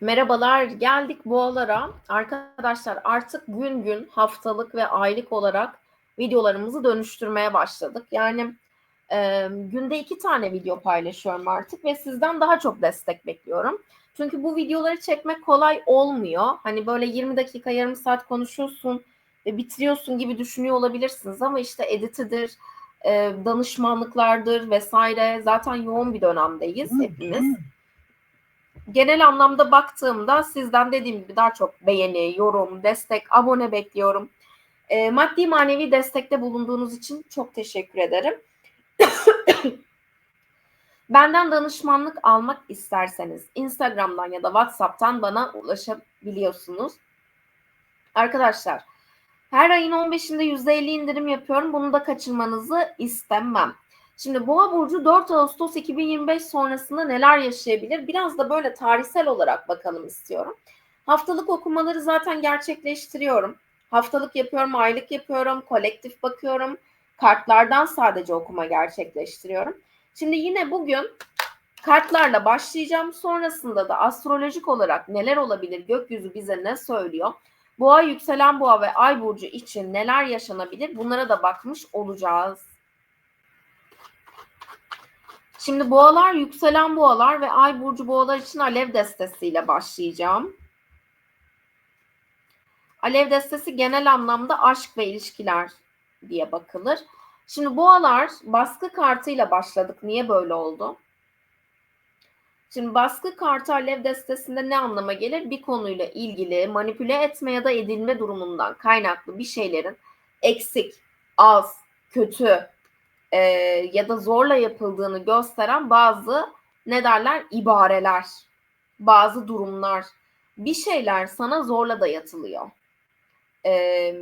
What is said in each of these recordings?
Merhabalar, geldik boğalara. Arkadaşlar artık gün gün, haftalık ve aylık olarak videolarımızı dönüştürmeye başladık. Yani e, günde iki tane video paylaşıyorum artık ve sizden daha çok destek bekliyorum. Çünkü bu videoları çekmek kolay olmuyor. Hani böyle 20 dakika, yarım saat konuşuyorsun ve bitiriyorsun gibi düşünüyor olabilirsiniz ama işte editidir, e, danışmanlıklardır vesaire. Zaten yoğun bir dönemdeyiz hepimiz genel anlamda baktığımda sizden dediğim gibi daha çok beğeni, yorum, destek, abone bekliyorum. E, maddi manevi destekte bulunduğunuz için çok teşekkür ederim. Benden danışmanlık almak isterseniz Instagram'dan ya da WhatsApp'tan bana ulaşabiliyorsunuz. Arkadaşlar her ayın 15'inde %50 indirim yapıyorum. Bunu da kaçırmanızı istemem. Şimdi Boğa burcu 4 Ağustos 2025 sonrasında neler yaşayabilir? Biraz da böyle tarihsel olarak bakalım istiyorum. Haftalık okumaları zaten gerçekleştiriyorum. Haftalık yapıyorum, aylık yapıyorum, kolektif bakıyorum. Kartlardan sadece okuma gerçekleştiriyorum. Şimdi yine bugün kartlarla başlayacağım. Sonrasında da astrolojik olarak neler olabilir? Gökyüzü bize ne söylüyor? Boğa, yükselen boğa ve ay burcu için neler yaşanabilir? Bunlara da bakmış olacağız. Şimdi boğalar, yükselen boğalar ve ay burcu boğalar için alev destesiyle başlayacağım. Alev destesi genel anlamda aşk ve ilişkiler diye bakılır. Şimdi boğalar baskı kartıyla başladık. Niye böyle oldu? Şimdi baskı kartı alev destesinde ne anlama gelir? Bir konuyla ilgili manipüle etme ya da edilme durumundan kaynaklı bir şeylerin eksik, az, kötü, e, ya da zorla yapıldığını gösteren bazı ne derler ibareler, bazı durumlar, bir şeyler sana zorla dayatılıyor. E,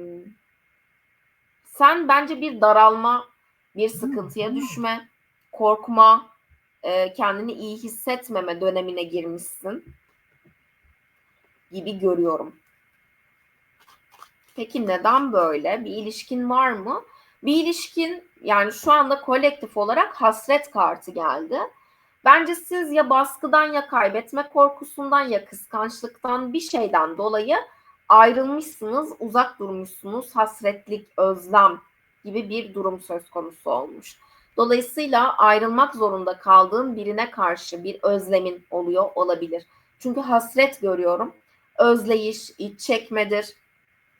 sen bence bir daralma, bir sıkıntıya düşme, korkma, e, kendini iyi hissetmeme dönemine girmişsin gibi görüyorum. Peki neden böyle? Bir ilişkin var mı? Bir ilişkin yani şu anda kolektif olarak hasret kartı geldi. Bence siz ya baskıdan ya kaybetme korkusundan ya kıskançlıktan bir şeyden dolayı ayrılmışsınız, uzak durmuşsunuz, hasretlik, özlem gibi bir durum söz konusu olmuş. Dolayısıyla ayrılmak zorunda kaldığın birine karşı bir özlemin oluyor olabilir. Çünkü hasret görüyorum. Özleyiş, iç çekmedir,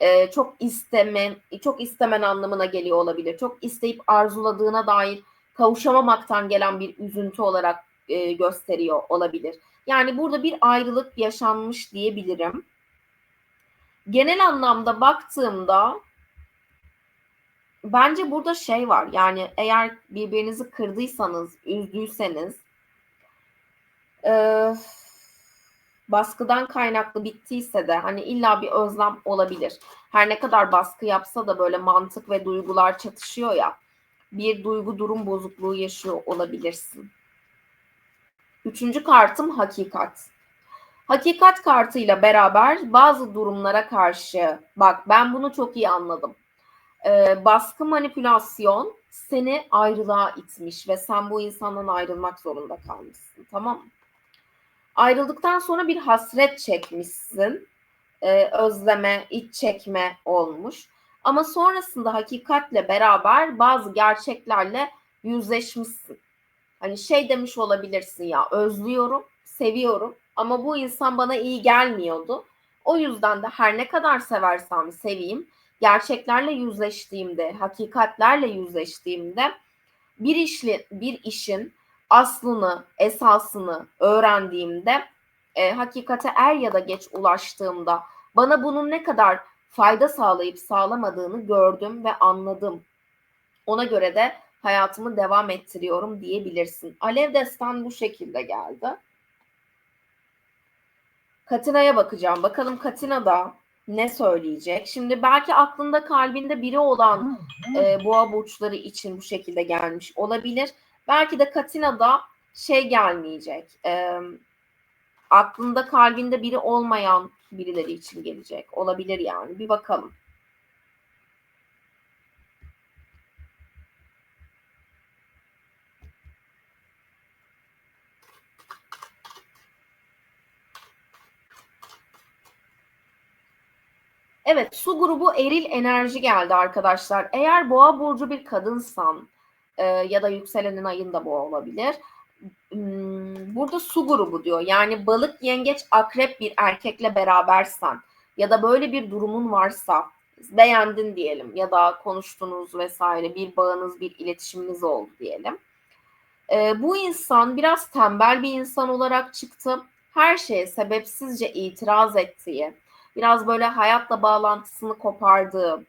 e, çok isteme, çok istemen anlamına geliyor olabilir. Çok isteyip arzuladığına dair kavuşamamaktan gelen bir üzüntü olarak e, gösteriyor olabilir. Yani burada bir ayrılık yaşanmış diyebilirim. Genel anlamda baktığımda bence burada şey var. Yani eğer birbirinizi kırdıysanız, üzdüyseniz eee baskıdan kaynaklı bittiyse de hani illa bir özlem olabilir. Her ne kadar baskı yapsa da böyle mantık ve duygular çatışıyor ya. Bir duygu durum bozukluğu yaşıyor olabilirsin. Üçüncü kartım hakikat. Hakikat kartıyla beraber bazı durumlara karşı bak ben bunu çok iyi anladım. Ee, baskı manipülasyon seni ayrılığa itmiş ve sen bu insandan ayrılmak zorunda kalmışsın tamam mı? Ayrıldıktan sonra bir hasret çekmişsin. Ee, özleme, iç çekme olmuş. Ama sonrasında hakikatle beraber bazı gerçeklerle yüzleşmişsin. Hani şey demiş olabilirsin ya özlüyorum, seviyorum ama bu insan bana iyi gelmiyordu. O yüzden de her ne kadar seversem seveyim, gerçeklerle yüzleştiğimde, hakikatlerle yüzleştiğimde bir işli, bir işin aslını, esasını öğrendiğimde e, hakikate er ya da geç ulaştığımda bana bunun ne kadar fayda sağlayıp sağlamadığını gördüm ve anladım. Ona göre de hayatımı devam ettiriyorum diyebilirsin. Alev Destan bu şekilde geldi. Katina'ya bakacağım. Bakalım Katina da ne söyleyecek? Şimdi belki aklında kalbinde biri olan e, boğa burçları için bu şekilde gelmiş olabilir. Belki de Katina'da şey gelmeyecek. E, aklında kalbinde biri olmayan birileri için gelecek. Olabilir yani. Bir bakalım. Evet, su grubu eril enerji geldi arkadaşlar. Eğer boğa burcu bir kadınsan, e, ya da yükselenin ayında boğa olabilir. Hmm, burada su grubu diyor. Yani balık, yengeç, akrep bir erkekle berabersen ya da böyle bir durumun varsa beğendin diyelim ya da konuştunuz vesaire bir bağınız, bir iletişiminiz oldu diyelim. E, bu insan biraz tembel bir insan olarak çıktı. Her şeye sebepsizce itiraz ettiği, biraz böyle hayatla bağlantısını kopardığı,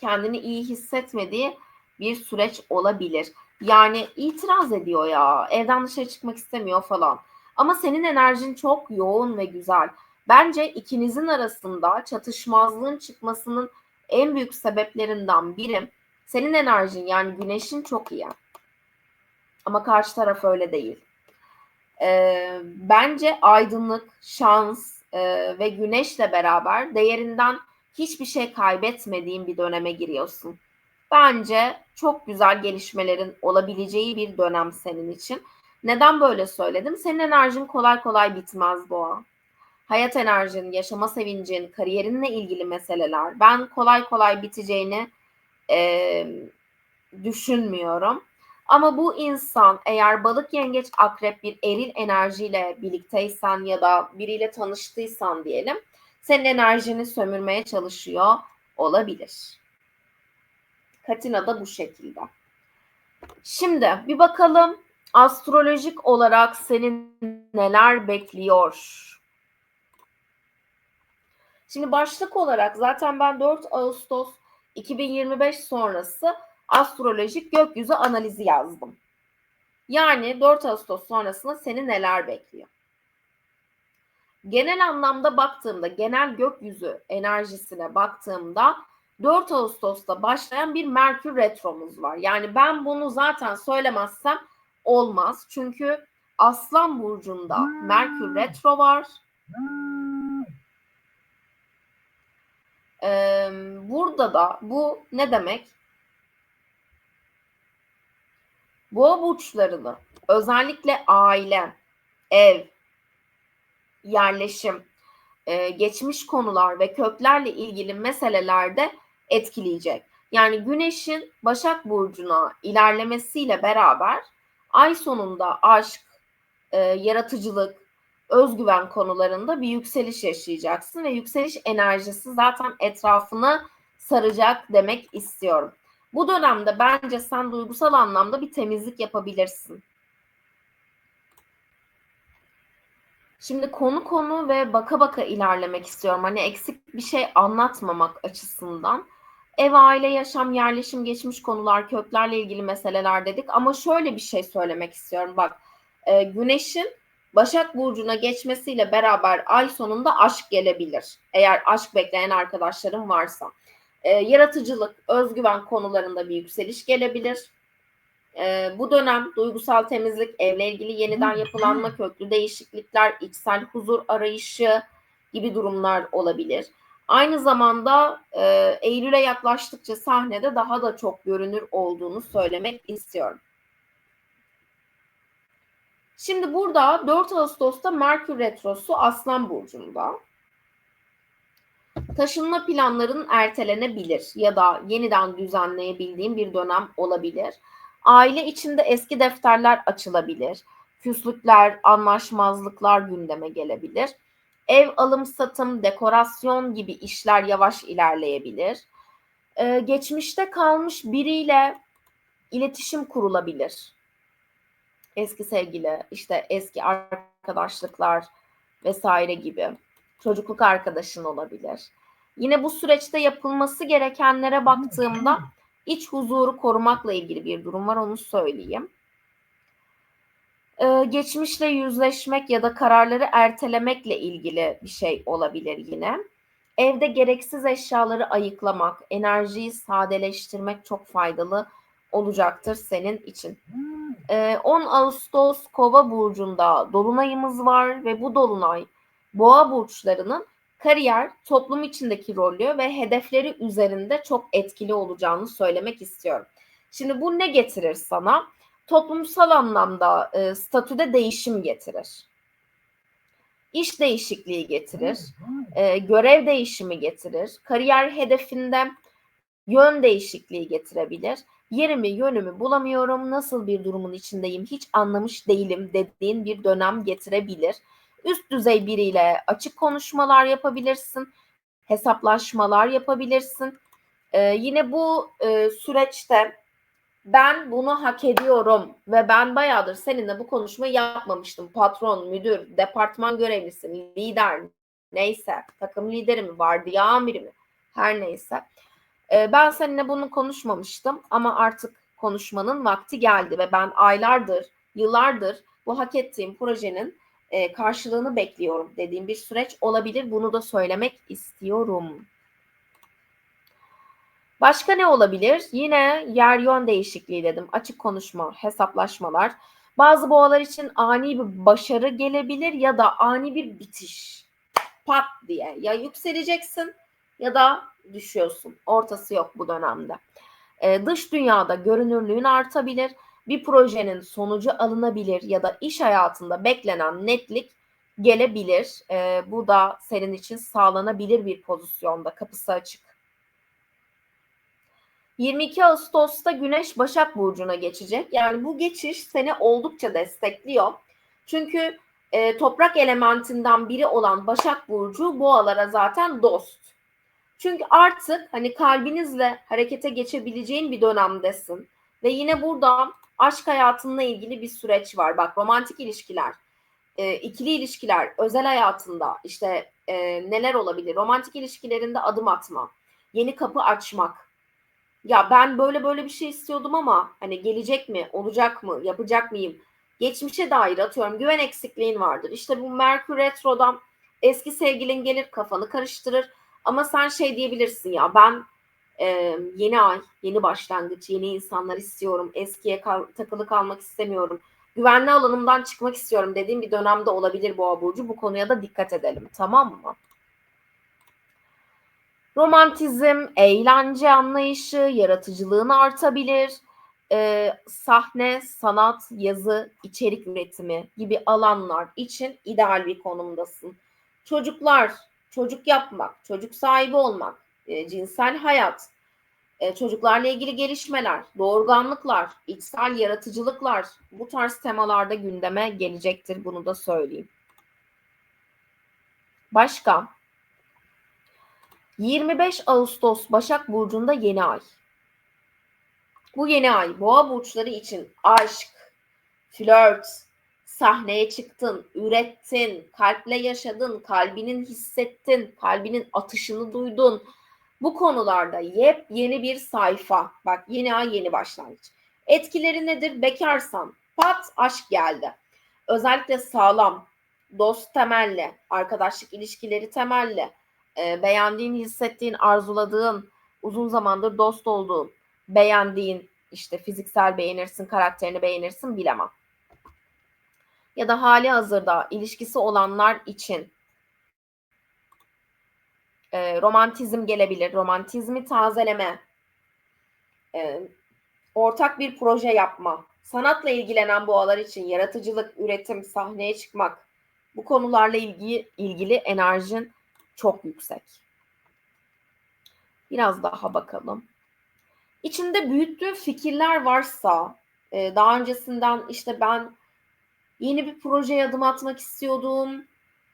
kendini iyi hissetmediği bir süreç olabilir. Yani itiraz ediyor ya, evden dışarı çıkmak istemiyor falan. Ama senin enerjin çok yoğun ve güzel. Bence ikinizin arasında çatışmazlığın çıkmasının en büyük sebeplerinden biri senin enerjin yani güneşin çok iyi. Ama karşı taraf öyle değil. Ee, bence aydınlık, şans e, ve güneşle beraber değerinden hiçbir şey kaybetmediğin bir döneme giriyorsun. Bence çok güzel gelişmelerin olabileceği bir dönem senin için. Neden böyle söyledim? Senin enerjin kolay kolay bitmez boğa. Hayat enerjin, yaşama sevincin, kariyerinle ilgili meseleler ben kolay kolay biteceğini e, düşünmüyorum. Ama bu insan eğer balık yengeç akrep bir eril enerjiyle birlikteysen ya da biriyle tanıştıysan diyelim senin enerjini sömürmeye çalışıyor olabilir. Katina da bu şekilde. Şimdi bir bakalım astrolojik olarak senin neler bekliyor? Şimdi başlık olarak zaten ben 4 Ağustos 2025 sonrası astrolojik gökyüzü analizi yazdım. Yani 4 Ağustos sonrasında seni neler bekliyor? Genel anlamda baktığımda, genel gökyüzü enerjisine baktığımda 4 Ağustos'ta başlayan bir Merkür retromuz var. Yani ben bunu zaten söylemezsem olmaz. Çünkü Aslan burcunda Merkür retro var. Ee, burada da bu ne demek? Boğa burçlarını özellikle aile, ev, yerleşim, geçmiş konular ve köklerle ilgili meselelerde etkileyecek. Yani Güneş'in Başak Burcu'na ilerlemesiyle beraber ay sonunda aşk, e, yaratıcılık, özgüven konularında bir yükseliş yaşayacaksın ve yükseliş enerjisi zaten etrafını saracak demek istiyorum. Bu dönemde bence sen duygusal anlamda bir temizlik yapabilirsin. Şimdi konu konu ve baka baka ilerlemek istiyorum. Hani eksik bir şey anlatmamak açısından. Ev, aile, yaşam, yerleşim, geçmiş konular, köklerle ilgili meseleler dedik. Ama şöyle bir şey söylemek istiyorum. Bak, e, Güneş'in Başak Burcu'na geçmesiyle beraber ay sonunda aşk gelebilir. Eğer aşk bekleyen arkadaşlarım varsa. E, yaratıcılık, özgüven konularında bir yükseliş gelebilir. E, bu dönem duygusal temizlik, evle ilgili yeniden yapılanma, köklü değişiklikler, içsel huzur arayışı gibi durumlar olabilir. Aynı zamanda e, Eylül'e yaklaştıkça sahnede daha da çok görünür olduğunu söylemek istiyorum. Şimdi burada 4 Ağustos'ta Merkür Retrosu Aslan Burcu'nda taşınma planların ertelenebilir ya da yeniden düzenleyebildiğim bir dönem olabilir. Aile içinde eski defterler açılabilir. Küslükler, anlaşmazlıklar gündeme gelebilir. Ev alım satım, dekorasyon gibi işler yavaş ilerleyebilir. Ee, geçmişte kalmış biriyle iletişim kurulabilir. Eski sevgili, işte eski arkadaşlıklar vesaire gibi. Çocukluk arkadaşın olabilir. Yine bu süreçte yapılması gerekenlere baktığımda iç huzuru korumakla ilgili bir durum var onu söyleyeyim. Ee, geçmişle yüzleşmek ya da kararları ertelemekle ilgili bir şey olabilir yine. Evde gereksiz eşyaları ayıklamak, enerjiyi sadeleştirmek çok faydalı olacaktır senin için. Ee, 10 Ağustos Kova burcunda dolunayımız var ve bu dolunay Boğa burçlarının kariyer, toplum içindeki rolü ve hedefleri üzerinde çok etkili olacağını söylemek istiyorum. Şimdi bu ne getirir sana? Toplumsal anlamda e, statüde değişim getirir. İş değişikliği getirir. E, görev değişimi getirir. Kariyer hedefinde yön değişikliği getirebilir. Yerimi yönümü bulamıyorum, nasıl bir durumun içindeyim hiç anlamış değilim dediğin bir dönem getirebilir. Üst düzey biriyle açık konuşmalar yapabilirsin, hesaplaşmalar yapabilirsin. Ee, yine bu e, süreçte ben bunu hak ediyorum ve ben bayağıdır seninle bu konuşmayı yapmamıştım. Patron, müdür, departman görevlisi, lider neyse, takım lideri mi, vardiya amiri mi her neyse. Ee, ben seninle bunu konuşmamıştım ama artık konuşmanın vakti geldi ve ben aylardır, yıllardır bu hak ettiğim projenin e, karşılığını bekliyorum dediğim bir süreç olabilir. Bunu da söylemek istiyorum. Başka ne olabilir? Yine yer yön değişikliği dedim. Açık konuşma, hesaplaşmalar. Bazı boğalar için ani bir başarı gelebilir ya da ani bir bitiş. Pat diye. Ya yükseleceksin ya da düşüyorsun. Ortası yok bu dönemde. Ee, dış dünyada görünürlüğün artabilir. Bir projenin sonucu alınabilir ya da iş hayatında beklenen netlik gelebilir. Ee, bu da senin için sağlanabilir bir pozisyonda. Kapısı açık. 22 Ağustos'ta Güneş Başak Burcu'na geçecek. Yani bu geçiş seni oldukça destekliyor. Çünkü e, toprak elementinden biri olan Başak Burcu boğalara zaten dost. Çünkü artık hani kalbinizle harekete geçebileceğin bir dönemdesin. Ve yine burada aşk hayatınla ilgili bir süreç var. Bak romantik ilişkiler, e, ikili ilişkiler, özel hayatında işte e, neler olabilir? Romantik ilişkilerinde adım atma, yeni kapı açmak, ya ben böyle böyle bir şey istiyordum ama hani gelecek mi, olacak mı, yapacak mıyım? Geçmişe dair atıyorum güven eksikliğin vardır. İşte bu Merkür Retro'dan eski sevgilin gelir kafanı karıştırır. Ama sen şey diyebilirsin ya ben e, yeni ay, yeni başlangıç, yeni insanlar istiyorum. Eskiye kal, takılı kalmak istemiyorum. Güvenli alanımdan çıkmak istiyorum dediğim bir dönemde olabilir Boğa Burcu. Bu konuya da dikkat edelim tamam mı? Romantizm, eğlence anlayışı, yaratıcılığın artabilir. Ee, sahne, sanat, yazı, içerik üretimi gibi alanlar için ideal bir konumdasın. Çocuklar, çocuk yapmak, çocuk sahibi olmak, e, cinsel hayat, e, çocuklarla ilgili gelişmeler, doğurganlıklar, içsel yaratıcılıklar bu tarz temalarda gündeme gelecektir. Bunu da söyleyeyim. Başka? 25 Ağustos Başak Burcu'nda yeni ay. Bu yeni ay boğa burçları için aşk, flört, sahneye çıktın, ürettin, kalple yaşadın, kalbinin hissettin, kalbinin atışını duydun. Bu konularda yepyeni bir sayfa. Bak yeni ay yeni başlangıç. Etkileri nedir? Bekarsan pat aşk geldi. Özellikle sağlam, dost temelli, arkadaşlık ilişkileri temelli, e, beğendiğin, hissettiğin, arzuladığın, uzun zamandır dost olduğun, beğendiğin, işte fiziksel beğenirsin, karakterini beğenirsin bilemem. Ya da hali hazırda ilişkisi olanlar için e, romantizm gelebilir. Romantizmi tazeleme, e, ortak bir proje yapma, sanatla ilgilenen boğalar için yaratıcılık, üretim, sahneye çıkmak, bu konularla ilgili, ilgili enerjin çok yüksek. Biraz daha bakalım. İçinde büyüttüğün fikirler varsa e, daha öncesinden işte ben yeni bir projeye adım atmak istiyordum.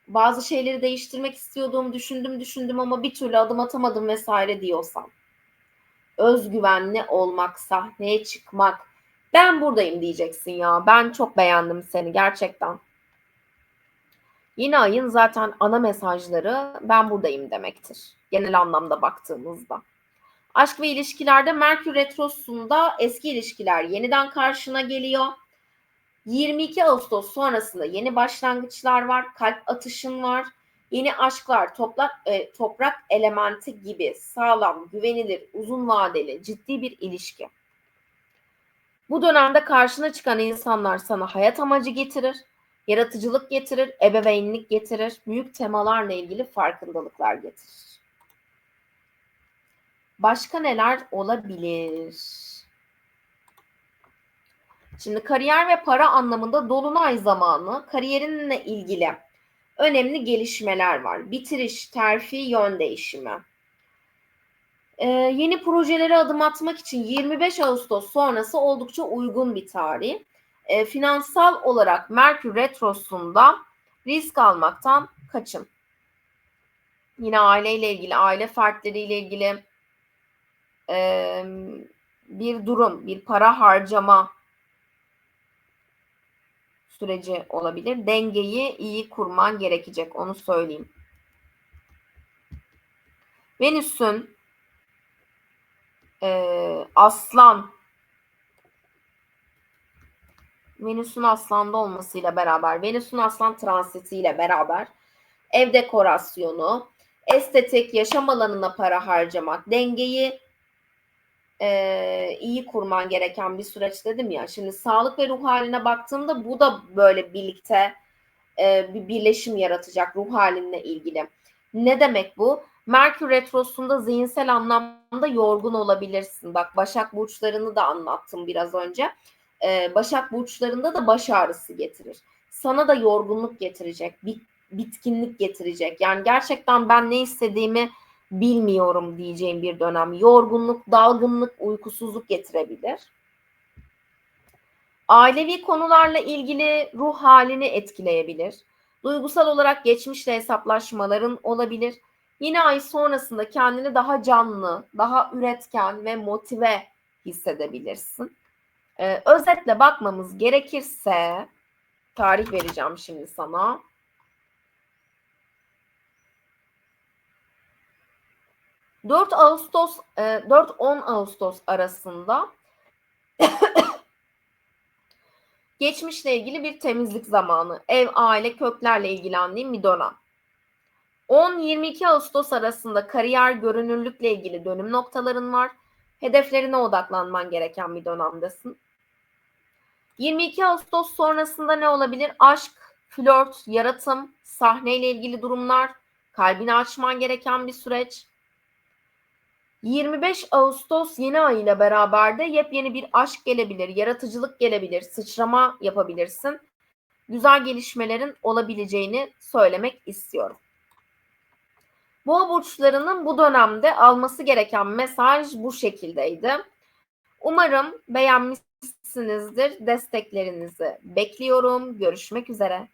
Bazı şeyleri değiştirmek istiyordum. Düşündüm düşündüm ama bir türlü adım atamadım vesaire diyorsan. Özgüvenli olmak, sahneye çıkmak. Ben buradayım diyeceksin ya. Ben çok beğendim seni gerçekten. Yeni ayın zaten ana mesajları ben buradayım demektir. Genel anlamda baktığımızda. Aşk ve ilişkilerde Merkür Retrosu'nda eski ilişkiler yeniden karşına geliyor. 22 Ağustos sonrasında yeni başlangıçlar var, kalp atışın var, yeni aşklar, toprak, e, toprak elementi gibi sağlam, güvenilir, uzun vadeli, ciddi bir ilişki. Bu dönemde karşına çıkan insanlar sana hayat amacı getirir yaratıcılık getirir, ebeveynlik getirir, büyük temalarla ilgili farkındalıklar getirir. Başka neler olabilir? Şimdi kariyer ve para anlamında dolunay zamanı kariyerinle ilgili önemli gelişmeler var. Bitiriş, terfi, yön değişimi. Ee, yeni projelere adım atmak için 25 Ağustos sonrası oldukça uygun bir tarih. Ee, finansal olarak Merkür Retrosu'nda risk almaktan kaçın. Yine aileyle ilgili, aile fertleriyle ilgili e, bir durum, bir para harcama süreci olabilir. Dengeyi iyi kurman gerekecek, onu söyleyeyim. Venüs'ün e, aslan Venüs'ün aslanda olmasıyla beraber, Venüs'ün aslan transitiyle beraber ev dekorasyonu, estetik, yaşam alanına para harcamak, dengeyi e, iyi kurman gereken bir süreç dedim ya. Şimdi sağlık ve ruh haline baktığımda bu da böyle birlikte e, bir birleşim yaratacak ruh halinle ilgili. Ne demek bu? Merkür Retrosu'nda zihinsel anlamda yorgun olabilirsin. Bak Başak Burçlarını da anlattım biraz önce. Ee, Başak Burçlarında da baş ağrısı getirir. Sana da yorgunluk getirecek, bit, bitkinlik getirecek. Yani gerçekten ben ne istediğimi bilmiyorum diyeceğim bir dönem. Yorgunluk, dalgınlık, uykusuzluk getirebilir. Ailevi konularla ilgili ruh halini etkileyebilir. Duygusal olarak geçmişle hesaplaşmaların olabilir. Yine ay sonrasında kendini daha canlı, daha üretken ve motive hissedebilirsin. Ee, özetle bakmamız gerekirse tarih vereceğim şimdi sana. ...4 Ağustos, 4-10 Ağustos arasında geçmişle ilgili bir temizlik zamanı, ev, aile, köklerle ilgilendiğim bir dönem. 10-22 Ağustos arasında kariyer görünürlükle ilgili dönüm noktaların var. Hedeflerine odaklanman gereken bir dönemdesin. 22 Ağustos sonrasında ne olabilir? Aşk, flört, yaratım, sahneyle ilgili durumlar, kalbini açman gereken bir süreç. 25 Ağustos yeni ay ile beraber de yepyeni bir aşk gelebilir, yaratıcılık gelebilir, sıçrama yapabilirsin. Güzel gelişmelerin olabileceğini söylemek istiyorum. Boğa burçlarının bu dönemde alması gereken mesaj bu şekildeydi. Umarım beğenmişsinizdir. Desteklerinizi bekliyorum. Görüşmek üzere.